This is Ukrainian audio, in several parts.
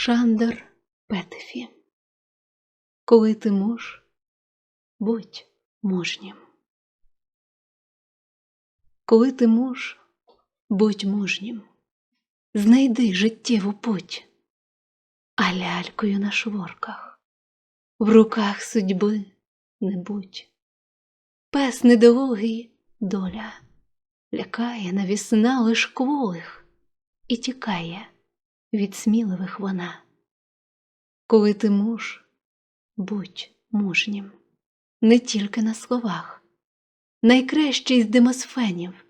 Шандор Петефі. Коли ти муж, будь мужнім. Коли ти муж, будь мужнім. Знайди життєву путь, а лялькою на шворках, в руках судьби не будь. Пес недолугий доля лякає навісна лиш кволих і тікає від сміливих вона. Коли ти муж, будь мужнім, не тільки на словах, найкращий з демосфенів,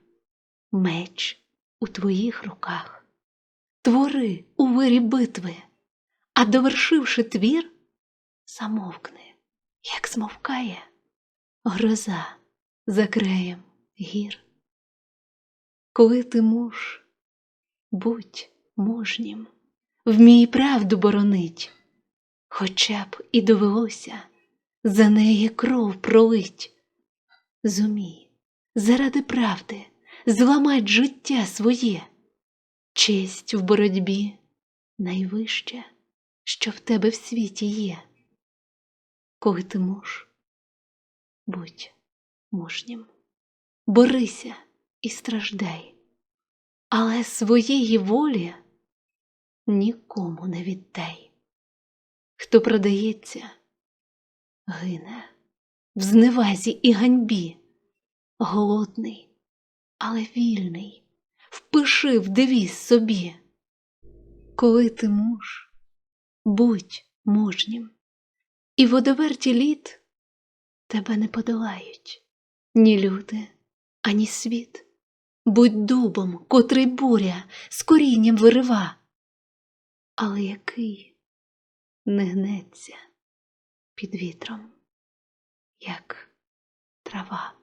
меч у твоїх руках, твори у вирі битви, а довершивши твір, замовкни, як змовкає гроза за краєм гір. Коли ти муж, будь мужнім, вмій правду боронить, хоча б і довелося за неї кров пролить. Зумій, заради правди, зламать життя своє, честь в боротьбі найвище, що в тебе в світі є. Коли ти муж, будь мужнім, борися і страждай, але своєї волі нікому не віддай. Хто продається, гине в зневазі і ганьбі, голодний, але вільний, впиши в девіз собі. Коли ти муж, будь мужнім, і водоверті літ тебе не подолають ні люди, ані світ. Будь дубом, котрий буря з корінням вирива, але який не гнеться під вітром, як трава.